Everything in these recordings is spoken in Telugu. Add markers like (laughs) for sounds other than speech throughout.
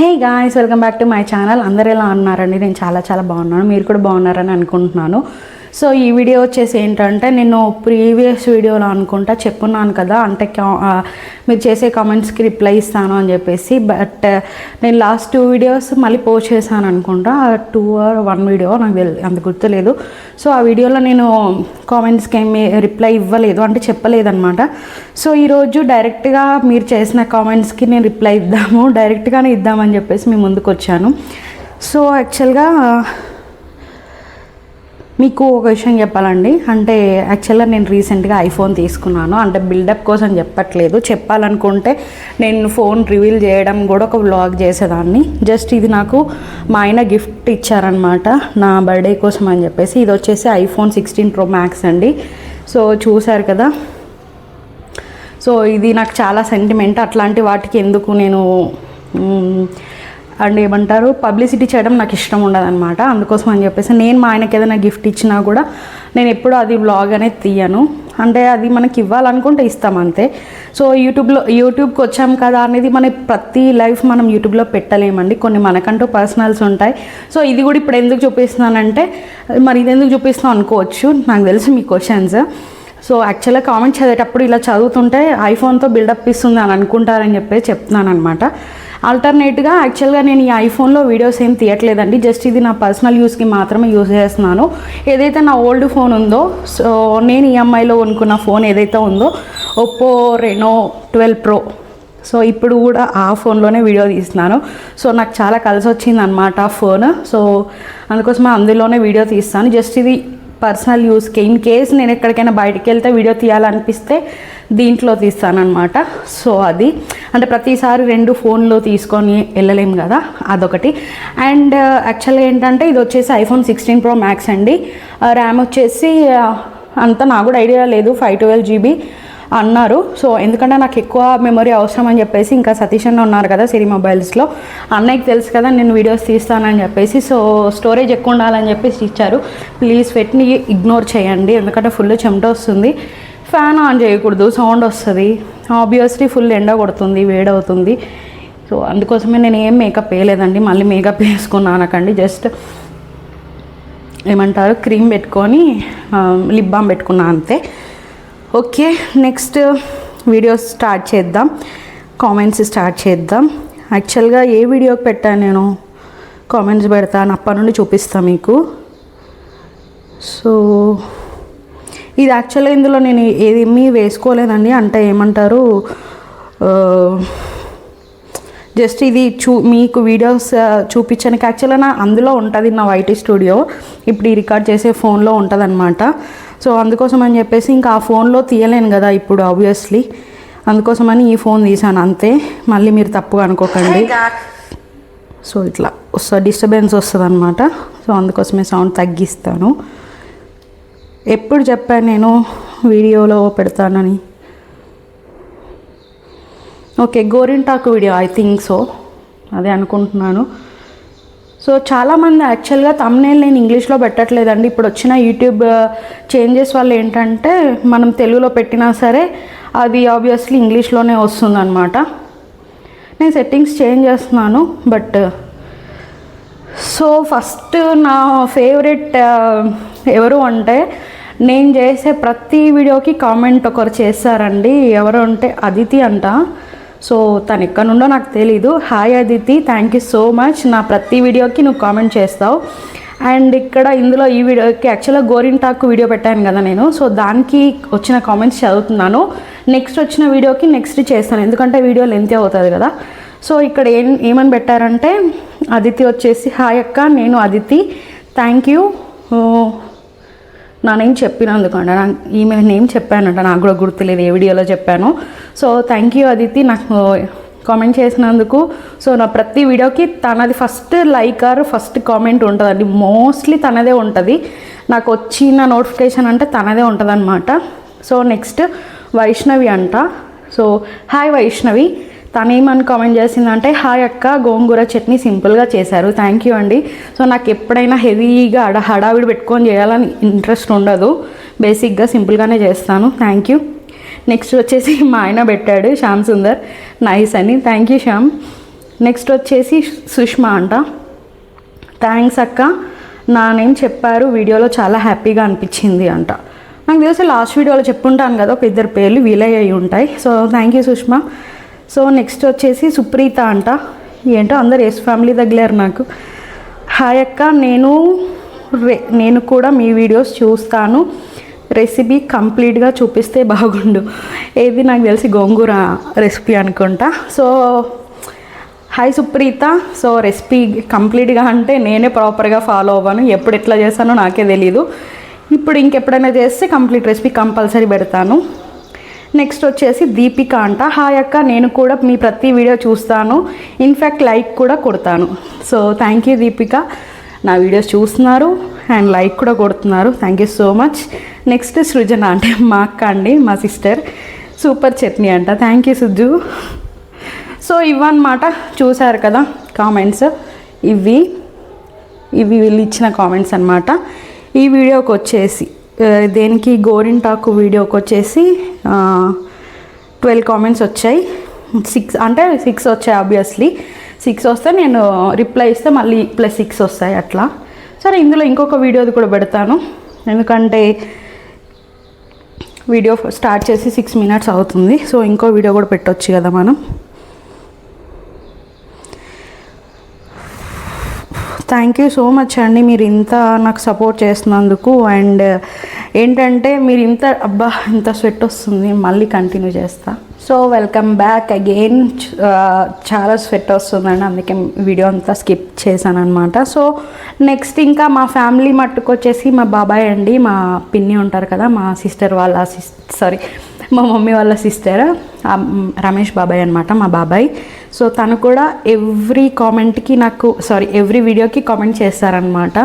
Hey guys welcome back to my channel. అందరు ఎలా ఉన్నారండి? నేను చాలా చాలా బాగున్నాను. మీరు కూడా బాగున్నారని అనుకుంటున్నాను. సో ఈ వీడియో వచ్చేసి ఏంటంటే నేను ప్రీవియస్ వీడియోలో అనుకుంటా చెప్పున్నాను కదా అంటే కా- మీరు చేసే కామెంట్స్కి రిప్లై ఇస్తాను అని చెప్పేసి. బట్ నేను లాస్ట్ టూ వీడియోస్ మళ్ళీ పోస్ట్ చేశాను అనుకుంటా. టూ ఆర్ వన్ వీడియో నాకు తెలి అంత గుర్తులేదు. సో ఆ వీడియోలో నేను కామెంట్స్కి ఏమి రిప్లై ఇవ్వలేదు అంటే చెప్పలేదన్నమాట. సో ఈరోజు డైరెక్ట్గా మీరు చేసిన కామెంట్స్కి నేను రిప్లై ఇద్దాము. డైరెక్ట్గానే ఇద్దామని చెప్పేసి మీ ముందుకు వచ్చాను. సో యాక్చువల్గా మీకు ఒక విషయం చెప్పాలండి. అంటే యాక్చువల్గా నేను రీసెంట్గా ఐఫోన్ తీసుకున్నాను. అంటే బిల్డప్ కోసం చెప్పట్లేదు. చెప్పాలనుకుంటే నేను ఫోన్ రివీల్ చేయడం కూడా ఒక వ్లాగ్ చేసేదాన్ని. జస్ట్ ఇది నాకు మా ఆయన గిఫ్ట్ ఇచ్చారనమాట నా బర్త్డే కోసం అని చెప్పేసి. ఇది వచ్చేసి ఐఫోన్ సిక్స్టీన్ ప్రో మ్యాక్స్ అండి. సో చూసారు కదా. సో ఇది నాకు చాలా సెంటిమెంట్ అట్లాంటి వాటికి ఎందుకు నేను అండ్ ఏమంటారు పబ్లిసిటీ చేయడం నాకు ఇష్టం ఉండదన్నమాట. అందుకోసం అని చెప్పేసి నేను మా ఆయనకి ఏదైనా గిఫ్ట్ ఇచ్చినా కూడా నేను ఎప్పుడూ అది వ్లాగ్ అనేది తీయను. అంటే అది మనకి ఇవ్వాలనుకుంటే ఇస్తాం అంతే. సో యూట్యూబ్లో యూట్యూబ్కి వచ్చాం కదా అనేది మన ప్రతి లైఫ్ మనం యూట్యూబ్లో పెట్టలేమండి. కొన్ని మనకంటూ పర్సనల్స్ ఉంటాయి. సో ఇది కూడా ఇప్పుడు ఎందుకు చూపిస్తున్నానంటే మరి ఇది ఎందుకు చూపిస్తున్నాం అనుకోవచ్చు. నాకు తెలుసు మీ క్వశ్చన్స్ సో యాక్చువల్గా కామెంట్ చదివేటప్పుడు ఇలా చదువుతుంటే ఐఫోన్తో బిల్డప్ ఇస్తుంది అని అనుకుంటారని చెప్పేసి చెప్తున్నాను అనమాట ఆల్టర్నేట్గా యాక్చువల్గా నేను ఈ ఐఫోన్లో వీడియోస్ ఏం తీయట్లేదండి. జస్ట్ ఇది నా పర్సనల్ యూస్కి మాత్రమే యూజ్ చేస్తున్నాను. ఏదైతే నా ఓల్డ్ ఫోన్ ఉందో సో నేను ఈఎంఐలో కొనుక్కున్న ఫోన్ ఏదైతే ఉందో Oppo Reno twelve pro so ఇప్పుడు కూడా ఆ ఫోన్లోనే వీడియో తీస్తున్నాను. సో నాకు చాలా కలిసి వచ్చింది అనమాట ఆ ఫోన్ సో అందుకోసం అందులోనే వీడియో తీస్తాను. జస్ట్ ఇది పర్సనల్ యూస్కి ఇన్ కేస్ నేను ఎక్కడికైనా బయటికి వెళ్తే వీడియో తీయాలనిపిస్తే దీంట్లో తీస్తానమాట సో అది. అంటే ప్రతిసారి రెండు ఫోన్లో తీసుకొని వెళ్ళలేము కదా అదొకటి. అండ్ యాక్చువల్గా uh, ఏంటంటే ఇది వచ్చేసి ఐఫోన్ సిక్స్టీన్ ప్రో మ్యాక్స్ అండి. Uh, ర్యామ్ వచ్చేసి అంతా అంత నాకు కూడా ఐడియా లేదు ఫైవ్ ట్వెల్వ్ జీబీ అన్నారు. సో ఎందుకంటే నాకు ఎక్కువ మెమరీ అవసరం అని చెప్పేసి ఇంకా సతీష్ అన్న ఉన్నారు కదా సిరి మొబైల్స్లో అన్నయ్యకి తెలుసు కదా నేను వీడియోస్ తీస్తానని చెప్పేసి. సో స్టోరేజ్ ఎక్కువ ఉండాలని చెప్పేసి ఇచ్చారు. ప్లీజ్ పెట్టిని ఇగ్నోర్ చేయండి. ఎందుకంటే ఫుల్ చెమట వస్తుంది. ఫ్యాన్ ఆన్ చేయకూడదు. సౌండ్ వస్తుంది. ఆబ్వియస్లీ ఫుల్ ఎండ కొడుతుంది వేడవుతుంది సో అందుకోసమే నేను ఏం మేకప్ వేయలేదండి. మళ్ళీ మేకప్ వేసుకున్నాను అనకండి. జస్ట్ ఏమంటారు? క్రీమ్ పెట్టుకొని లిప్ బామ్ పెట్టుకున్నా అంతే. ఓకే నెక్స్ట్ వీడియో స్టార్ట్ చేద్దాం. కామెంట్స్ స్టార్ట్ చేద్దాం. యాక్చువల్గా ఏ వీడియోకి పెట్టాను నేను? కామెంట్స్ పెడతాను అప్పటి నుండి చూపిస్తాను మీకు. సో ఇది యాక్చువల్గా ఇందులో నేను ఏమీ వేసుకోలేదండి. అంటే ఏమంటారు uh, జస్ట్ ఇది చూ మీకు వీడియోస్ uh, చూపించడానికి యాక్చువల్గా నా అందులో ఉంటుంది నా వైటీ స్టూడియో ఇప్పుడు ఈ రికార్డ్ చేసే ఫోన్లో ఉంటుంది అనమాట సో అందుకోసం అని చెప్పేసి ఇంకా ఆ ఫోన్లో తీయలేను కదా ఇప్పుడు ఆబ్వియస్లీ అందుకోసమని ఈ ఫోన్ తీసాను అంతే. మళ్ళీ మీరు తప్పుగా అనుకోకండి. సో ఇట్లా వస్తుంది డిస్టర్బెన్స్ వస్తుంది అనమాట సో అందుకోసమే సౌండ్ తగ్గిస్తాను. ఎప్పుడు చెప్పాను నేను వీడియోలో పెడతానని? ఓకే గోరింటాకు వీడియో ఐ థింక్ సో అదే అనుకుంటున్నాను. సో చాలామంది యాక్చువల్గా తమ్నేల్ నేను ఇంగ్లీష్లో పెట్టట్లేదండి. ఇప్పుడు వచ్చిన యూట్యూబ్ చేంజెస్ uh, వల్ల ఏంటంటే మనం తెలుగులో పెట్టినా సరే అది ఆబ్వియస్లీ ఇంగ్లీష్లోనే వస్తుందన్నమాట. నేను సెట్టింగ్స్ చేంజ్ చేస్తున్నాను బట్ సో ఫస్ట్ నా ఫేవరెట్ uh, ఎవరు అంటే నేను చేసే ప్రతి వీడియోకి కామెంట్ ఒకరు చేస్తారండి ఎవరు అంటే అదితి అంట. సో తను ఎక్కడి నుండో నాకు తెలీదు. Hi Aditi thank you so much నా ప్రతి వీడియోకి నువ్వు కామెంట్ చేస్తావు. అండ్ ఇక్కడ ఇందులో ఈ వీడియోకి యాక్చువల్గా గోరింటాకు వీడియో పెట్టాను కదా నేను. సో దానికి వచ్చిన కామెంట్స్ చదువుతున్నాను. నెక్స్ట్ వచ్చిన వీడియోకి నెక్స్ట్ చేస్తాను. ఎందుకంటే వీడియో లెంత్ అవుతుంది కదా. సో ఇక్కడ ఏం ఏమని పెట్టారంటే అదితి వచ్చేసి హాయ్ అక్క. నేను అదితి థ్యాంక్ యూ నా నేమ్ చెప్పినందుకు అంట నా ఈమె నేమ్ చెప్పానంట నాకు కూడా గుర్తులేదు ఏ వీడియోలో చెప్పాను. సో థ్యాంక్ యూ అదితి నాకు కామెంట్ చేసినందుకు. సో నా ప్రతి వీడియోకి తనది first like or first comment ఉంటుందండి. మోస్ట్లీ తనదే ఉంటుంది. నాకు వచ్చిన నోటిఫికేషన్ అంటే తనదే ఉంటుంది అనమాట సో నెక్స్ట్ వైష్ణవి అంట. So hi Vaishnavi. తనేమని కామెంట్ చేసిందంటే హాయ్ అక్క గోంగూర చట్నీ సింపుల్గా చేశారు థ్యాంక్ యూ అండి. సో నాకు ఎప్పుడైనా హెవీగా అడ హడావిడి పెట్టుకొని చేయాలని ఇంట్రెస్ట్ ఉండదు. బేసిక్గా సింపుల్గానే చేస్తాను థ్యాంక్ యూ నెక్స్ట్ వచ్చేసి మా ఆయన పెట్టాడు శ్యామ్ సుందర్. నైస్ అని థ్యాంక్ యూ శ్యామ్. నెక్స్ట్ వచ్చేసి సుష్మా అంట. థ్యాంక్స్ అక్క నా నేమ్ చెప్పారు వీడియోలో చాలా హ్యాపీగా అనిపించింది అంట. నాకు తెలిసి లాస్ట్ వీడియోలో చెప్పుంటాను కదా ఒక ఇద్దరు పేర్లు వీలై అయి ఉంటాయి. So thank you Sushma. So next వచ్చేసి సుప్రీత అంట. ఏంటో అందరు ఎస్ ఫ్యామిలీ తగిలారు నాకు. హాయ్ అక్క నేను రే నేను కూడా మీ వీడియోస్ చూస్తాను. రెసిపీ కంప్లీట్గా చూపిస్తే బాగుండు. ఏది నాకు తెలిసి గోంగూర రెసిపీ అనుకుంటా. So hi Supreetha. So recipe కంప్లీట్గా అంటే నేనే ప్రాపర్గా ఫాలో అవ్వను. ఎప్పుడు ఎట్లా చేస్తానో నాకే తెలీదు. ఇప్పుడు ఇంకెప్పుడైనా చేస్తే కంప్లీట్ రెసిపీ కంపల్సరీ పెడతాను. నెక్స్ట్ వచ్చేసి దీపిక అంట. హాయ్ అక్క నేను కూడా మీ ప్రతి వీడియో చూస్తాను. ఇన్ఫ్యాక్ట్ లైక్ కూడా కొడతాను. So thank you Deepika. నా వీడియోస్ చూస్తున్నారు అండ్ లైక్ కూడా కొడుతున్నారు. Thank you so much next Srujana అంటే మా అక్క అండి మా సిస్టర్ సూపర్ చట్నీ అంట. థ్యాంక్ యూ సుజ్జు సో ఇవన్నమాట చూశారు కదా కామెంట్స్ ఇవి ఇవి వీళ్ళు ఇచ్చిన కామెంట్స్ అనమాట ఈ వీడియోకి వచ్చేసి దేనికి గోరింటాకు వీడియోకి వచ్చేసి ట్వెల్వ్ కామెంట్స్ వచ్చాయి. సిక్స్ అంటే సిక్స్ వచ్చాయి ఆబ్వియస్లీ సిక్స్ వస్తే నేను రిప్లై ఇస్తే మళ్ళీ ప్లస్ సిక్స్ వస్తాయి అట్లా. సరే ఇందులో ఇంకొక వీడియోది కూడా పెడతాను. ఎందుకంటే వీడియో స్టార్ట్ చేసి సిక్స్ మినిట్స్ అవుతుంది. సో ఇంకో వీడియో కూడా పెట్టవచ్చు కదా మనం. థ్యాంక్ యూ సో మచ్ అండి. మీరు ఇంత నాకు సపోర్ట్ చేస్తున్నందుకు అండ్ ఏంటంటే మీరు ఇంత అబ్బా ఇంత స్వెట్ వస్తుంది మళ్ళీ కంటిన్యూ చేస్తా. సో వెల్కమ్ బ్యాక్ అగైన్ చాలా స్వెట్ వస్తుందండి అందుకే వీడియో అంతా స్కిప్ చేశానమాట సో నెక్స్ట్ ఇంకా మా ఫ్యామిలీ మట్టుకు వచ్చేసి మా బాబాయ్ అండి మా పిన్ని ఉంటారు కదా మా సిస్టర్ వాళ్ళ సిస్ సారీ మా మమ్మీ వాళ్ళ సిస్టర్ రమేష్ బాబాయ్ అనమాట మా బాబాయ్. సో తను కూడా ఎవ్రీ కామెంట్కి నాకు సారీ ఎవ్రీ వీడియోకి కామెంట్ చేస్తారనమాట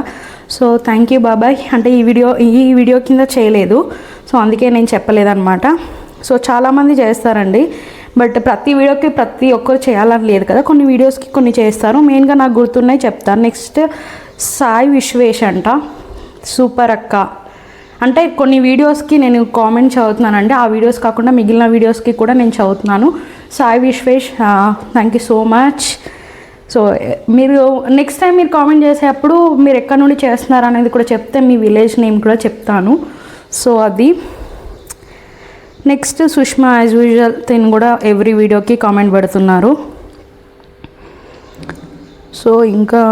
సో థ్యాంక్ యూ బాబాయ్ అంటే ఈ వీడియో ఈ వీడియో కింద చేయలేదు. సో అందుకే నేను చెప్పలేదన్నమాట. సో చాలామంది చేస్తారండి. బట్ ప్రతి వీడియోకి ప్రతి ఒక్కరు చేయాలని లేదు కదా. కొన్ని వీడియోస్కి కొన్ని చేస్తారు. మెయిన్గా నాకు గుర్తున్నాయి చెప్తాను. నెక్స్ట్ సాయి విశ్వేష్ అంట. సూపర్ అక్క. అంటే కొన్ని వీడియోస్కి నేను కామెంట్ చదువుతున్నానండి. ఆ వీడియోస్ కాకుండా మిగిలిన వీడియోస్కి కూడా నేను చదువుతున్నాను. Sai Vishwesh thank you so much so మీరు నెక్స్ట్ టైం మీరు కామెంట్ చేసేటప్పుడు మీరు ఎక్కడి నుండి చేస్తున్నారు అనేది కూడా చెప్తే మీ విలేజ్ నేమ్ కూడా చెప్తాను. సో అది. నెక్స్ట్ సుష్మా యాజ్ యూజువల్ తిని కూడా ఎవ్రీ వీడియోకి కామెంట్ పెడుతున్నారు. సో ఇంకా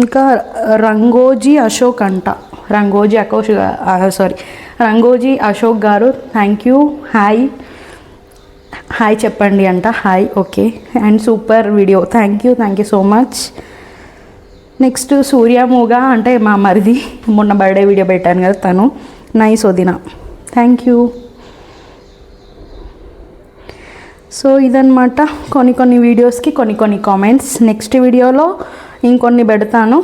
ఇంకా రంగోజీ అశోక్ అంట. రంగోజీ అకోష్ sorry రంగోజీ Ashok garu thank you hi hi చెప్పండి అంట. Hi okay and super video thank you thank you so much next సూర్యమూగా అంటే మా మరిది. మొన్న బర్త్డే వీడియో పెట్టాను కదా తను. నైస్ వదిన. థ్యాంక్ యూ సో ఇదన్నమాట. కొన్ని కొన్ని వీడియోస్కి కొన్ని కొన్ని కామెంట్స్ నెక్స్ట్ వీడియోలో ఇంకొన్ని పెడతాను.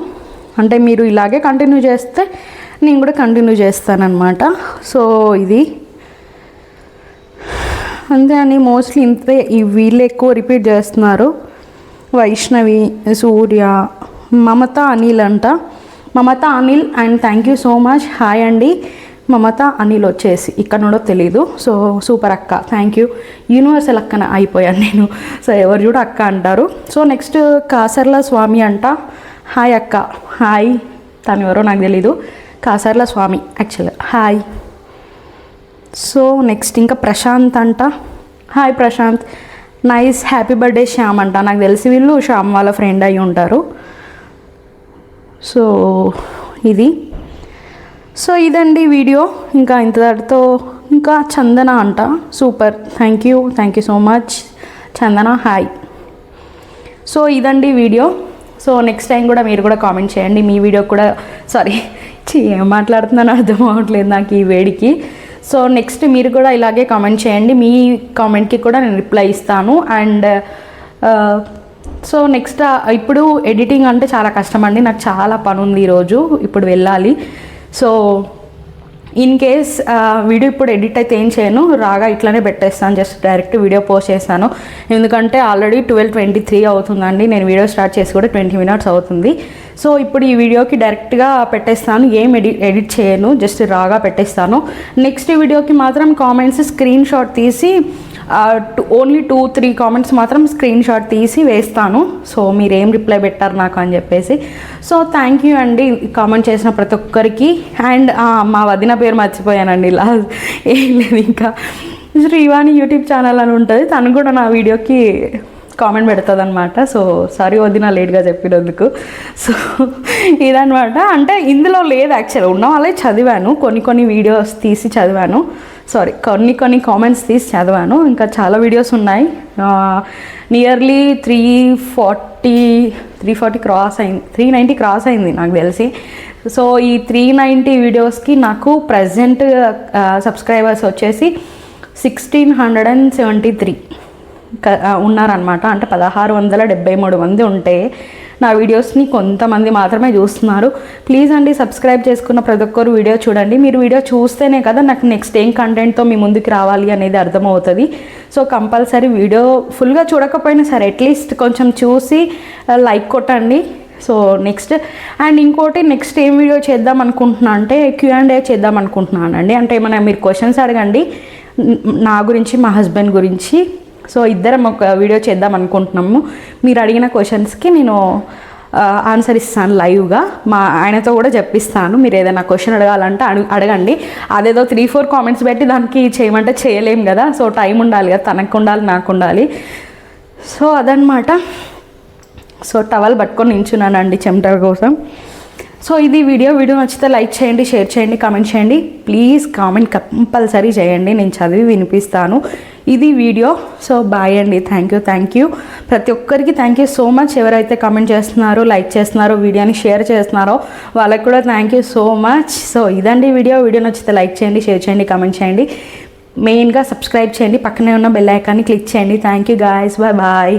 అంటే మీరు ఇలాగే కంటిన్యూ చేస్తే నేను కూడా కంటిన్యూ చేస్తానన్నమాట. సో ఇది. అంతే అని మోస్ట్లీ ఇంతే ఈ వీళ్ళు ఎక్కువ రిపీట్ చేస్తున్నారు. వైష్ణవి సూర్య మమత అనిల్ అంట. Mamata Anil and thank you so much hi అండి. మమత అనిల్ వచ్చేసి ఇక్కడ నుండో తెలీదు. సో సూపర్ అక్క. థ్యాంక్ యూ యూనివర్సల్ అక్కన అయిపోయాను నేను. సో ఎవరు చూడ అక్క అంటారు. సో నెక్స్ట్ కాసర్ల స్వామి అంట. హాయ్ అక్క. హాయ్ తను ఎవరో నాకు తెలీదు. కాసర్ల స్వామి యాక్చువల్గా హాయ్ సో నెక్స్ట్ ఇంకా ప్రశాంత్ అంట. Hi Prashanth. Nice happy birthday Shyam అంట. నాకు తెలిసి వీళ్ళు శ్యామ్ వాళ్ళ ఫ్రెండ్ అయి ఉంటారు. సో ఇది. సో ఇదండి వీడియో. ఇంకా ఇంతటితో ఇంకా చందన అంట. Super thank you thank you so much Chandana hi so ఇదండి వీడియో. సో నెక్స్ట్ టైం కూడా మీరు కూడా కామెంట్ చేయండి. మీ వీడియో కూడా సారీ (laughs) ఏం మాట్లాడుతున్నాను అర్థం అవ్వట్లేదు నాకు ఈ వేడికి. సో నెక్స్ట్ మీరు కూడా ఇలాగే కామెంట్ చేయండి. మీ కామెంట్కి కూడా నేను రిప్లై ఇస్తాను. అండ్ సో నెక్స్ట్ ఇప్పుడు ఎడిటింగ్ అంటే చాలా కష్టం అండి. నాకు చాలా పని ఉంది ఈరోజు. ఇప్పుడు వెళ్ళాలి. సో ఇన్ కేస్ వీడియో ఇప్పుడు ఎడిట్ అయితే ఏం చేయను రాగా ఇట్లానే పెట్టేస్తాను జస్ట్ డైరెక్ట్ వీడియో పోస్ట్ చేస్తాను. ఎందుకంటే ఆల్రెడీ ట్వెల్వ్ ట్వంటీ త్రీ అవుతుందండి నేను వీడియో స్టార్ట్ చేసి కూడా ట్వంటీ మినిట్స్ అవుతుంది. సో ఇప్పుడు ఈ వీడియోకి డైరెక్ట్గా పెట్టేస్తాను ఏం ఎడిట్ ఎడిట్ చేయను జస్ట్ రాగా పెట్టేస్తాను. నెక్స్ట్ వీడియోకి మాత్రం కామెంట్స్ స్క్రీన్ షాట్ తీసి ఓన్లీ టూ త్రీ కామెంట్స్ మాత్రం స్క్రీన్ షాట్ తీసి వేస్తాను. సో మీరు ఏం రిప్లై పెట్టారు నాకు అని చెప్పేసి. సో థ్యాంక్ యూ అండి కామెంట్ చేసిన ప్రతి ఒక్కరికి. అండ్ మా వదిన పేరు మర్చిపోయానండి ఇలా ఏం లేదు ఇంకా. శ్రీవాణి యూట్యూబ్ ఛానల్ అని ఉంటుంది. తను కూడా నా వీడియోకి కామెంట్ పెడుతుంది అనమాట సో సారీ వదిన లేట్గా చెప్పినందుకు. సో ఇదనమాట అంటే ఇందులో లేదు యాక్చువల్ ఉన్న వాళ్ళే చదివాను. కొన్ని కొన్ని వీడియోస్ తీసి చదివాను. సారీ కొన్ని కొన్ని కామెంట్స్ తీసి చదివాను. ఇంకా చాలా వీడియోస్ ఉన్నాయి. Nearly three forty three forty cross అయింది. త్రీ నైంటీ క్రాస్ అయింది నాకు తెలిసి. సో ఈ త్రీ నైంటీ వీడియోస్కి నాకు ప్రజెంట్ సబ్స్క్రైబర్స్ వచ్చేసి sixteen hundred and seventy three ఉన్నారనమాట అంటే పదహారు వందల డెబ్బై మూడు మంది ఉంటే నా వీడియోస్ని కొంతమంది మాత్రమే చూస్తున్నారు. ప్లీజ్ అండి సబ్స్క్రైబ్ చేసుకున్న ప్రతి ఒక్కరు వీడియో చూడండి. మీరు వీడియో చూస్తేనే కదా నాకు నెక్స్ట్ ఏం కంటెంట్తో మీ ముందుకు రావాలి అనేది అర్థమవుతుంది. సో కంపల్సరీ వీడియో ఫుల్గా చూడకపోయినా సరే అట్లీస్ట్ కొంచెం చూసి లైక్ కొట్టండి. సో నెక్స్ట్ అండ్ ఇంకోటి నెక్స్ట్ ఏం వీడియో చేద్దాం అనుకుంటున్నా అంటే క్యూ అండ్ ఏ చేద్దాం అనుకుంటున్నానండి. అంటే ఏమైనా మీరు క్వశ్చన్స్ అడగండి. నా గురించి మా హస్బెండ్ గురించి. సో ఇద్దరం ఒక వీడియో చేద్దాం అనుకుంటున్నాము. మీరు అడిగిన క్వశ్చన్స్కి నేను ఆన్సర్ ఇస్తాను లైవ్గా మా ఆయనతో కూడా చెప్పిస్తాను. మీరు ఏదైనా క్వశ్చన్ అడగాలంటే అడు అడగండి. అదేదో త్రీ ఫోర్ కామెంట్స్ పెట్టి దానికి చేయమంటే చేయలేం కదా. సో టైం ఉండాలి కదా. తనకు ఉండాలి నాకు ఉండాలి. సో అదనమాట సో టవల్ పట్టుకొని నించున్నానండి చెమట కోసం. సో ఇది వీడియో వీడియో నచ్చితే లైక్ చేయండి షేర్ చేయండి కామెంట్ చేయండి. ప్లీజ్ కామెంట్ కంపల్సరీ చేయండి నేను చదివి వినిపిస్తాను. ఇది వీడియో సో బాయ్ అండి. థ్యాంక్ యూ థ్యాంక్ యూ ప్రతి ఒక్కరికి థ్యాంక్ యూ సో మచ్ ఎవరైతే కామెంట్ చేస్తున్నారో లైక్ చేస్తున్నారో వీడియోని షేర్ చేస్తున్నారో వాళ్ళకి కూడా thank you so much so ఇదండి వీడియో. వీడియో నచ్చితే లైక్ చేయండి షేర్ చేయండి కామెంట్ చేయండి. మెయిన్గా సబ్స్క్రైబ్ చేయండి. పక్కనే ఉన్న బెల్ ఐకాన్ని క్లిక్ చేయండి. Thank you guys bye bye